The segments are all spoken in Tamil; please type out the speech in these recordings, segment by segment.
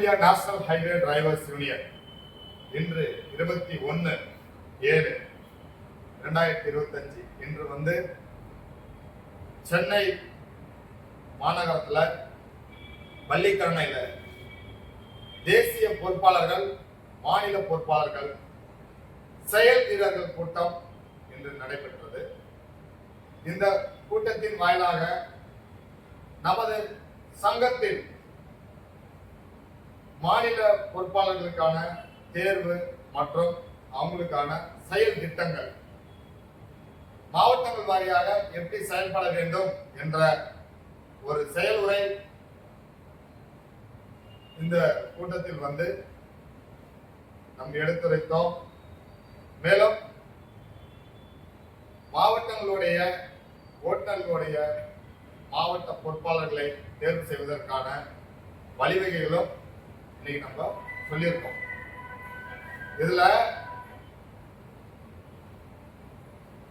India national highway drivers union இன்று இருபத்தி ஒன்று ஏழு இரண்டாயிரத்தி இருபத்தஞ்சு இன்று வந்து சென்னை மாநகரத்தில் பள்ளிக்கரணையில் தேசிய பொறுப்பாளர்கள் மாநில பொறுப்பாளர்கள் செயல் வீரர்கள் கூட்டம் இன்று நடைபெற்றது. இந்த கூட்டத்தின் வாயிலாக நமது சங்கத்தின் மாநில பொறுப்பாளர்களுக்கான தேர்வு மற்றும் அவங்களுக்கான செயல் திட்டங்கள். மாவட்டங்கள் வாரியாக எப்படி செயல்பட வேண்டும் என்ற ஒரு செயல்முறை இந்த கூட்டத்தில் வந்து நாம் எடுத்துரைத்தோம். மேலும் மாவட்டங்களுடைய ஓட்டங்களுடைய மாவட்ட பொறுப்பாளர்களை தேர்வு செய்வதற்கான வழிவகைகளும் இன்னைக்கு நம்ம சொல்லியிருக்கோம். இதுல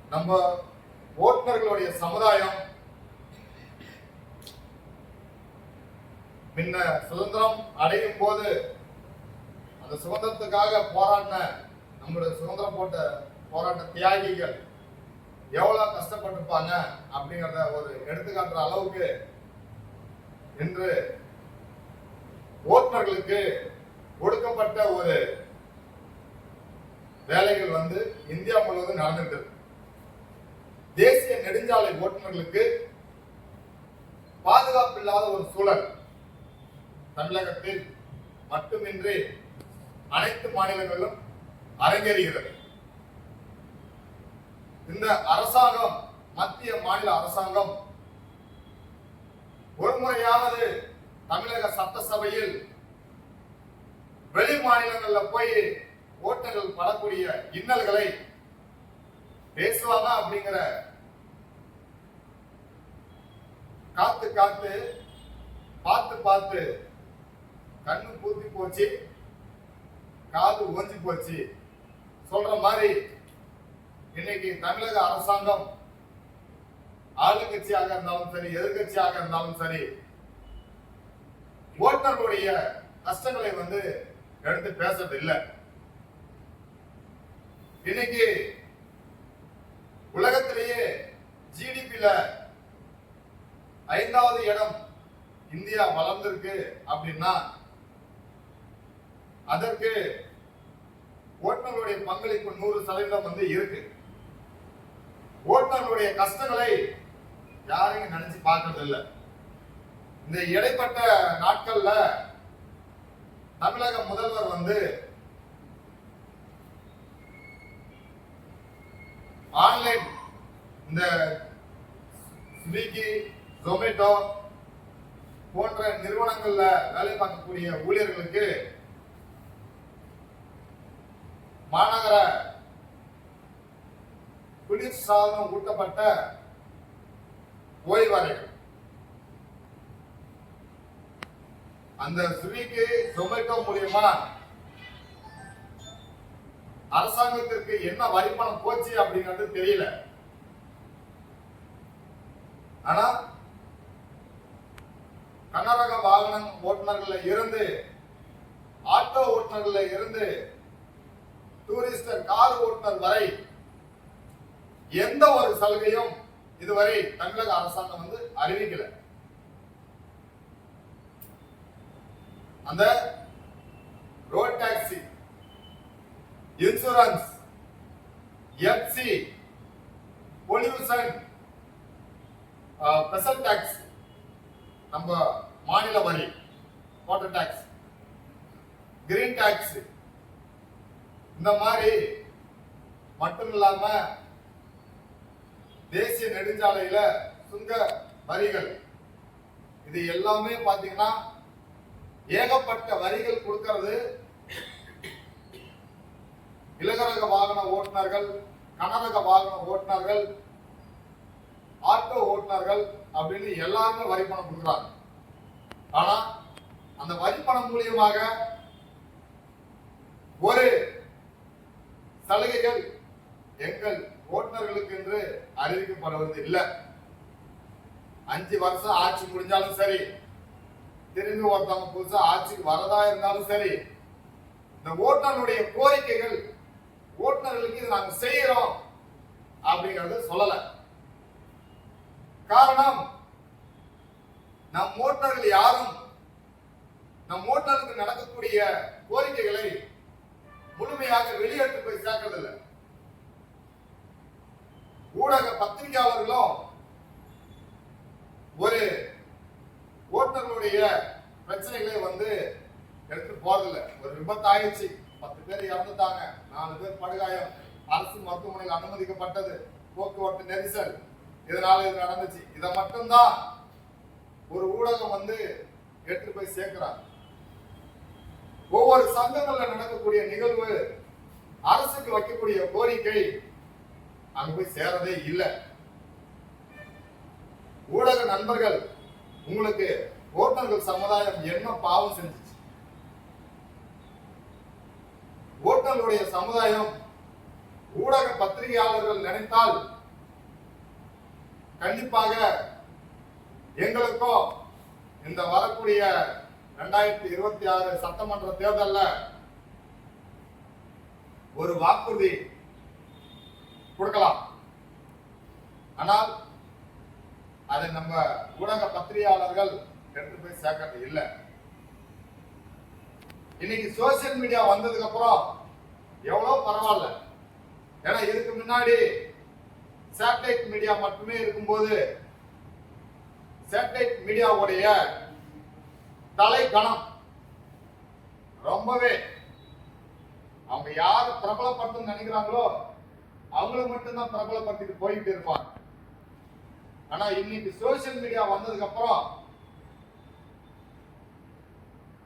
நம்ம ஓட்டுநர்களுடைய சமுதாயம் முன்ன சுதந்திரம் அடையும் போது அந்த சுதந்திரத்துக்காக போராடின நம்மளுடைய சுதந்திரம் போட்ட போராட்ட தியாகிகள் எவ்வளவு கஷ்டப்பட்டிருப்பாங்க அப்படிங்கிறத ஒரு எடுத்துக்காட்டுற அளவுக்கு என்று ஓட்டுநர்களுக்கு கொடுக்கப்பட்ட ஒரு வேலைகள் வந்து இந்தியா முழுவதும் நடந்திருக்கிறது தேசிய நெடுஞ்சாலை ஓட்டுநர்களுக்கு பாதுகாப்பு இல்லாத ஒரு சூழல் தமிழகத்தில் மட்டுமின்றி அனைத்து மாநிலங்களிலும் அரங்கேறுகிறது. இந்த அரசாங்கம் மத்திய மாநில அரசாங்கம் ஒரு முறையாவது தமிழக சட்டசபையில் வெளி மாநிலங்கள்ல போய் ஓட்டுகள் படக்கூடிய இன்னல்களை பேசுவாங்க அப்படிங்கிற காத்து காத்து பார்த்து பார்த்து கண்ணு பூத்தி போச்சு காது ஓஞ்சி போச்சு. சொல்ற மாதிரி இன்னைக்கு தமிழக அரசாங்கம் ஆளுங்கட்சியாக இருந்தாலும் சரி எதிர்கட்சியாக இருந்தாலும் சரி ஓட்டர்களுடைய கஷ்டங்களை வந்து எடுத்து பேசுறது இல்லை. இன்னைக்கு உலகத்திலேயே ஜிடிபியில ஐந்தாவது இடம் இந்தியா வளர்ந்திருக்கு அப்படின்னா அதற்கு ஓட்டுநர்களுடைய பங்களிப்பு நூறு சதவீதம் வந்து இருக்கு. ஓட்டுநர்களுடைய கஷ்டங்களை யாரையும் நினைச்சு பார்க்கறது இல்லை இந்த இடைப்பட்ட நாட்கள்ல தமிழக முதல்வர் வந்து ஆன்லைன் இந்த ஸ்விக்கி ஜொமேட்டோ போன்ற நிறுவனங்கள்ல வேலை பார்க்கக்கூடிய ஊழியர்களுக்கு மாநகர குளிர் சாதனம் ஊட்டப்பட்ட ஓய்வறைகள். அந்த சுவிக்கு ஜொமேட்டோ மூலியமா அரசாங்கத்திற்கு என்ன வரிப்பணம் போச்சு அப்படிங்கிறது தெரியல. ஆனா கனரக வாகனம் ஓட்டுநர்கள்ல இருந்து ஆட்டோ ஓட்டுநர்கள்ல இருந்து டூரிஸ்டர் கார் ஓட்டுநர் வரை எந்த ஒரு சலுகையும் இதுவரை தமிழக அரசாங்கம் வந்து அறிவிக்கல. அந்த road taxi insurance FC pollution special tax நம்ம மாநில வரி வாட்டர் டாக்ஸ் கிரீன் டாக்ஸ் இந்த மாதிரி மட்டும் இல்லாம தேசிய நெடுஞ்சாலையில சுங்க வரிகள் இது எல்லாமே பாத்தீங்கன்னா ஏகப்பட்ட வரிகள் கொடுக்கறது. இலகரக வாகன ஓட்டுநர்கள் கனரக வாகன ஓட்டுநர்கள் ஆட்டோ ஓட்டுநர்கள் அப்படின்னு எல்லாருமே வரி பணம் கொடுக்குறாங்க. ஆனா அந்த வரி பணம் மூலியமாக ஒரு சலுகைகள் எங்கள் ஓட்டுநர்களுக்கு என்று அறிவிக்கப்படுவது இல்லை. அஞ்சு வருஷம் ஆட்சி முடிஞ்சாலும் சரி திரும்பி ஒருத்தவங்க புதுசா ஆட்சிக்கு வரதா இருந்தாலும் சரி இந்த ஓட்டுநருடைய கோரிக்கைகள் ஓட்டுநர்களுக்கு இது நாங்க செய்யறோம் அப்படிங்கறத சொல்லல. காரணம் நம் ஓட்டுநர்கள் யாரும் நம் ஓட்டுநருக்கு நடக்கக்கூடிய கோரிக்கைகளை முழுமையாக வெளியெடுத்து போய் சேர்க்கறதில்லை. ஊடக பத்திரிகையாளர்களும் ஒரு ஓட்டுநர்களுடைய பிரச்சனைகளை வந்து எடுத்து போறதில்ல. ஒரு விபத்தாயிடுச்சு பத்து பேர் இறந்துட்டாங்க. நாலு பேர் படுகாயம். அரசு மருத்துவமனையில் அனுமதிக்கப்பட்டது. போக்குவரத்து நெரிசல். இதனால இது நடந்துச்சு. இதை மட்டும்தான் ஒரு ஊடகம் வந்து எடுத்து போய் சேர்க்கிறாங்க. ஒவ்வொரு சங்கங்கள்ல நடக்கக்கூடிய நிகழ்வு அரசுக்கு வைக்கக்கூடிய கோரிக்கை அங்க போய் சேரதே இல்லை. ஊடக நண்பர்கள் உங்களுக்கு ஓட்டர்கள் சமுதாயம் என்ன பாவம் செஞ்சுச்சு? ஓட்டர்களுடைய சமுதாயம் ஊடக பத்திரிகையாளர்கள் நினைத்தால் கண்டிப்பாக எங்களுக்கும் இந்த வரக்கூடிய ரெண்டாயிரத்தி இருபத்தி ஆறு சட்டமன்ற தேர்தல்ல ஒரு வாக்குறுதி கொடுக்கலாம். ஆனால் அதை நம்ம ஊடக பத்திரிகையாளர்கள் சேர்க்கறது இல்லை. இன்னைக்கு சோசியல் மீடியா வந்ததுக்கு அப்புறம் எவ்வளவு பரவாயில்ல. ஏன்னா இதுக்கு முன்னாடி சேட்டலைட் மீடியா மட்டுமே இருக்கும்போது சேட்டலைட் மீடியாவுடைய தலை கணம் ரொம்பவே அவங்க யார் பிரபலப்படுத்தணும்னு நினைக்கிறாங்களோ அவங்கள மட்டும்தான் பிரபலப்படுத்திட்டு போயிட்டு இருப்பாங்க. ஆனா இன்னைக்கு சோசியல் மீடியா வந்ததுக்கு அப்புறம்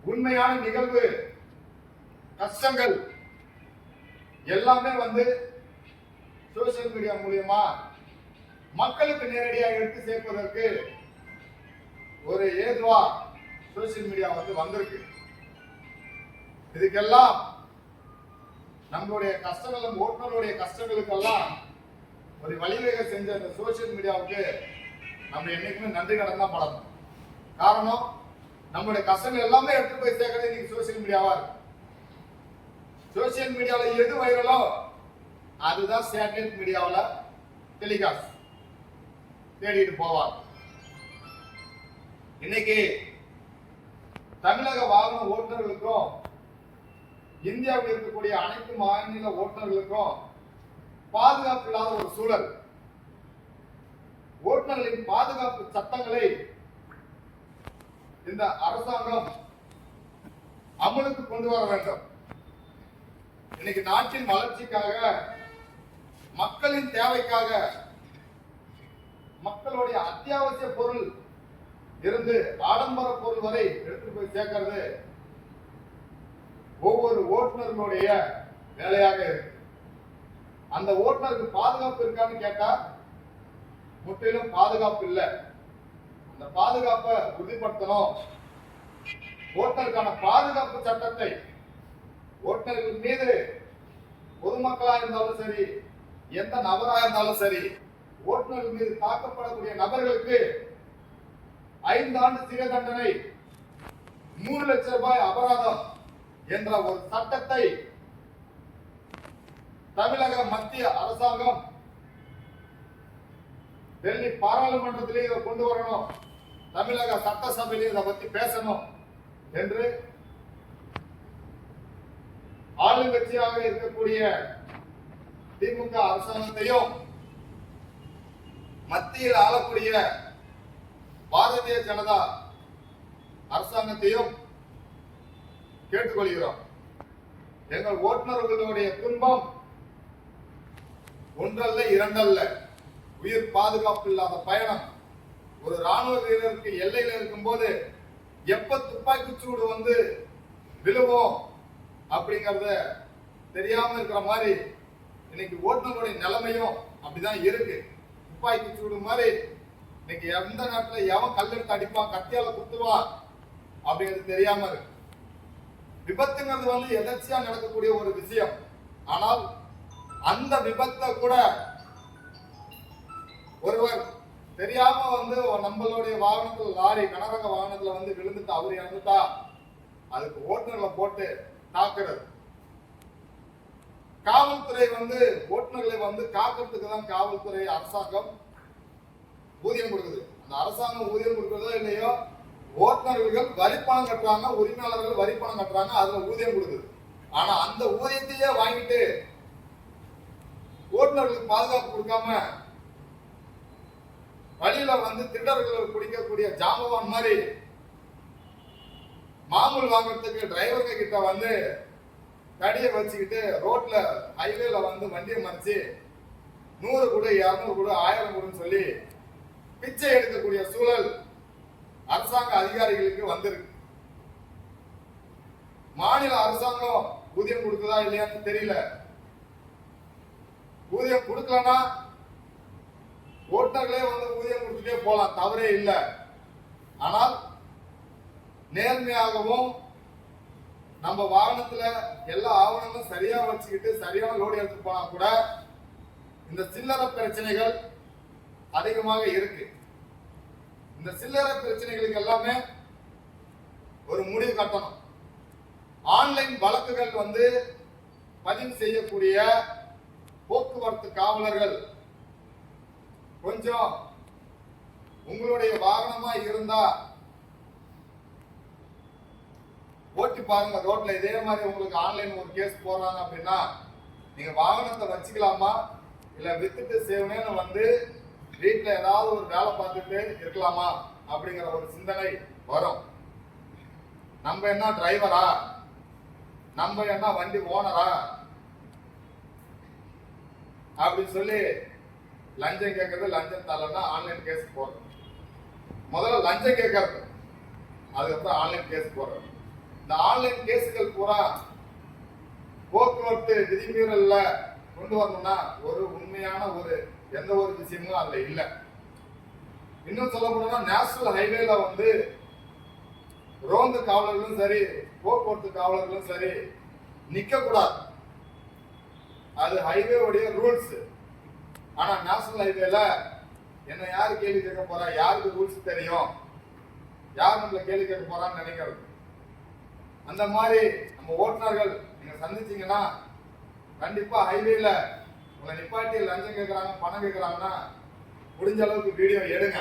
உண்மையான நிகழ்வு கஷ்டங்கள் எல்லாமே வந்து சோசியல் மீடியா மூலியமா மக்களுக்கு நேரடியாக எடுத்து சேர்ப்பதற்கு ஒரு ஏதுவா சோசியல் மீடியா வந்து வந்திருக்கு. இதுக்கெல்லாம் நம்மளுடைய கஷ்டங்களும் ஓட்டுநருடைய கஷ்டங்களுக்கெல்லாம் ஒரு வழிவகை செஞ்ச அந்த சோசியல் மீடியாவுக்கு நம்ம என்னைக்குமே நன்றி கடன் தான் படணும் காரணம் நம்மளுடைய கஷ்டங்கள் எல்லாமே எடுத்து போய் சேர்க்கறது இன்னைக்கு சோசியல் மீடியாவா இருக்கு. சோசியல் மீடியாவில் எது வைரலோ அதுதான் சேட்டலைட் மீடியாவில் டெலிகாஸ்ட் தேடிட்டு போவார் இன்னைக்கு தமிழக வாகன ஓட்டுநர்களுக்கும் இந்தியாவில் இருக்கக்கூடிய அனைத்து மாநில ஓட்டுநர்களுக்கும் பாதுகாப்பு இல்லாத ஒரு சூழல். ஓட்டுநர்களின் பாதுகாப்பு சட்டங்களை இந்த அரசாங்கம் அமலுக்கு கொண்டு வர வேண்டும். இன்னைக்கு நாட்டின் வளர்ச்சிக்காக மக்களின் தேவைக்காக மக்களுடைய அத்தியாவசிய பொருள் இருந்து ஆடம்பர பொருள் வரை எடுத்துட்டு போய் சேர்க்கிறது ஒவ்வொரு ஓட்டுநர்களுடைய வேலையாக இருக்கு. அந்த ஓட்டுநருக்கு பாதுகாப்பு இருக்கான்னு கேட்டா முற்றிலும் பாதுகாப்பு இல்லை. இந்த பாதுகாப்பை உறுதிப்படுத்தணும். ஓட்டுநருக்கான பாதுகாப்பு சட்டத்தை ஓட்டுநர்கள் மீது பொதுமக்களா இருந்தாலும் சரி எந்த நபரா இருந்தாலும் சரி ஓட்டுநர்கள் மீது தாக்கப்படக்கூடிய நபர்களுக்கு ஐந்து ஆண்டு சிறை தண்டனை மூணு லட்சம் ரூபாய் அபராதம் என்ற ஒரு சட்டத்தை தமிழக மத்திய அரசாங்கம் டெல்லி பாராளுமன்றத்திலே இதை கொண்டு வரணும். தமிழக சட்டசபையில் இதை பத்தி பேசணும் என்று ஆளுங்கட்சியாக இருக்கக்கூடிய திமுக அரசாங்கத்தையும் மத்தியில் ஆளக்கூடிய பாரதிய ஜனதா அரசாங்கத்தையும் கேட்டுக்கொள்கிறோம். எங்கள் ஓட்டுநர்களுடைய துன்பம் ஒன்றல்ல இரண்டல்ல. உயிர் பாதுகாப்பு இல்லாத பயணம். ஒரு ராணுவ வீரருக்கு எல்லையில இருக்கும்போது எப்ப துப்பாக்கி சூடு வந்து விழுவோம் அப்படிங்கறத தெரியாம இருக்கிற மாதிரி இன்னைக்கு ஓட்டுநருடைய நிலைமையும் அப்படிதான் இருக்கு. துப்பாக்கி சூடு மாதிரி இன்னைக்கு எந்த நாட்டுல எவன் கல்லெடுத்து அடிப்பான் கத்தியால குத்துவான் அப்படிங்கிறது தெரியாம இருக்கு. விபத்துங்கிறது வந்து எதர்ச்சியா நடக்கக்கூடிய ஒரு விஷயம். ஆனால் அந்த விபத்தை கூட ஒருவர் நம்மளுடைய வாகனத்துல லாரி கனரக வாகனத்துல வந்து விழுந்துட்டு அவர் இறந்துட்டா அதுக்கு ஓட்டுநர்களை போட்டு தாக்குறது. காவல்துறை வந்து ஓட்டுநர்களை வந்து காக்கிறதுக்கு தான் காவல்துறை அரசாங்கம் ஊதியம் கொடுக்குது. அந்த அரசாங்கம் ஊதியம் கொடுக்குறதோ இல்லையோ ஓட்டுநர்கள் வரி பணம் கட்டுறாங்க உரிமையாளர்கள் வரி பணம் கட்டுறாங்க அதுல ஊதியம் கொடுக்குது. ஆனா அந்த ஊதியத்தையே வாங்கிட்டு ஓட்டுநர்களுக்கு பாதுகாப்பு கொடுக்காம வழியில வந்து திருடர்கள் குடிக்கக்கூடிய ஜாமவான் மாதிரி மாமூல் வாங்குறதுக்கு டிரைவருங்க கிட்ட வந்து தடியை வச்சுக்கிட்டு ரோட்ல ஹைவேல வந்து வண்டியை மறைச்சு நூறு கூட இரநூறு கூட ஆயிரம் கூடன்னு சொல்லி பிச்சை எடுக்கக்கூடிய சூழல் அரசாங்க அதிகாரிகளுக்கு வந்திருக்கு. மாநில அரசாங்கம் ஊதியம் கொடுக்குதா இல்லையான்னு தெரியல. ஊதியம் கொடுக்கலன்னா ஓட்டர்களே வந்து ஊதியம் கொடுத்துட்டே போகலாம் தவறே இல்லை. ஆனால் நேர்மையாகவும் நம்ம வாகனத்துல எல்லா ஆவணங்களும் சரியா வச்சுக்கிட்டு சரியான லோடு எடுத்து போனா கூட இந்த சில்லறை பிரச்சனைகள் அதிகமாக இருக்கு. இந்த சில்லறை பிரச்சனைகளுக்கு எல்லாமே ஒரு முடிவு கட்டணும். ஆன்லைன் வழக்குகள் வந்து பதிவு செய்யக்கூடிய போக்குவரத்து காவலர்கள் கொஞ்சம் உங்களுடைய வாகனமா இருந்தா ஓட்டி பாருங்க ரோட்ல இதே மாதிரி உங்களுக்கு ஆன்லைன் ஒரு கேஸ் போடுறாங்க அப்படின்னா நீங்க வாகனத்தை வச்சுக்கலாமா? இல்ல வித்துட்டு சேவனேன்னு வந்து வீட்டுல ஏதாவது ஒரு வேலை பார்த்துட்டு இருக்கலாமா? அப்படிங்கிற ஒரு சிந்தனை வரும். நம்ம என்ன டிரைவரா நம்ம என்ன வண்டி ஓனரா அப்படின்னு சொல்லி லஞ்சம் கேட்கறது லஞ்சம் தரலன்னா ஆன்லைன் கேஸ் போடுறது முதல்ல லஞ்சம் கேட்கறது. அதுக்கப்புறம் ஆன்லைன் கேஸ் போடுறது இந்த ஆன்லைன் கேஸுகள் பூரா போக்குவரத்து விதிமீறல்ல கொண்டு வரணும்னா ஒரு உண்மையான ஒரு எந்த ஒரு விஷயமும் அதுல இல்லை. இன்னும் சொல்ல போனோம்னா நேஷனல் ஹைவேல வந்து ரோந்து காவலர்களும் சரி போக்குவரத்து காவலர்களும் சரி நிக்க கூடாது அது ஹைவே உடைய ரூல்ஸ் ஆனா நேஷனல் ஹைவேல என்ன யாரு கேள்வி கேட்க போறா? யாருக்கு ரூல்ஸ் தெரியும்? யார் நம்மள கேள்வி கேட்க போறான்னு நினைக்கிறது? அந்த மாதிரி நம்ம ஓட்டுநர்கள் நீங்க சந்திச்சீங்கன்னா கண்டிப்பா ஹைவேல உங்களை நிப்பாட்டி லஞ்சம் கேட்கறாங்க பணம் கேட்கறாங்கன்னா முடிஞ்ச அளவுக்கு வீடியோ எடுங்க.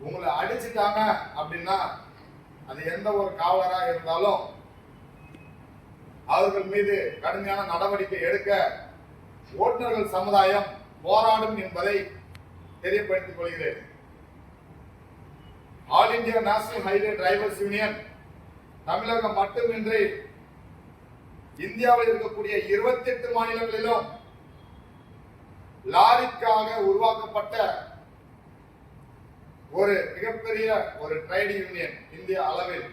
உங்களை அடிச்சுட்டாங்க அப்படின்னா அது எந்த ஒரு காவலரா இருந்தாலும் அவர்கள் மீது கடுமையான நடவடிக்கை எடுக்க ஓட்டுநர்கள் சமுதாயம் போராடும் என்பதை தெரியப்படுத்திக் கொள்கிறேன். All India national highway drivers union தமிழகம் மட்டுமின்றி இந்தியாவில் இருக்கக்கூடிய இருபத்தி எட்டு மாநிலங்களிலும் லாரிக்காக உருவாக்கப்பட்ட ஒரு மிகப்பெரிய ஒரு ட்ரேட் யூனியன் இந்திய அளவில்.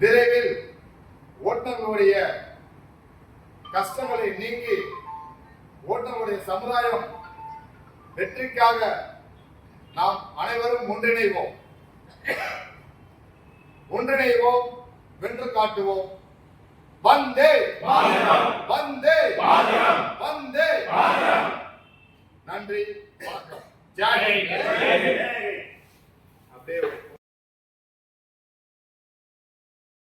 விரைவில் ஓட்டுநர்களுடைய கஷ்டங்களை நீங்கி சமுதாயம் வெற்றிக்காக நாம் அனைவரும் ஒன்றிணைவோம். ஒன்றிணைவோம் வென்று காட்டுவோம். வந்தே! வந்தே! வந்தே! நன்றி வணக்கம். ஜாகே அப்படியே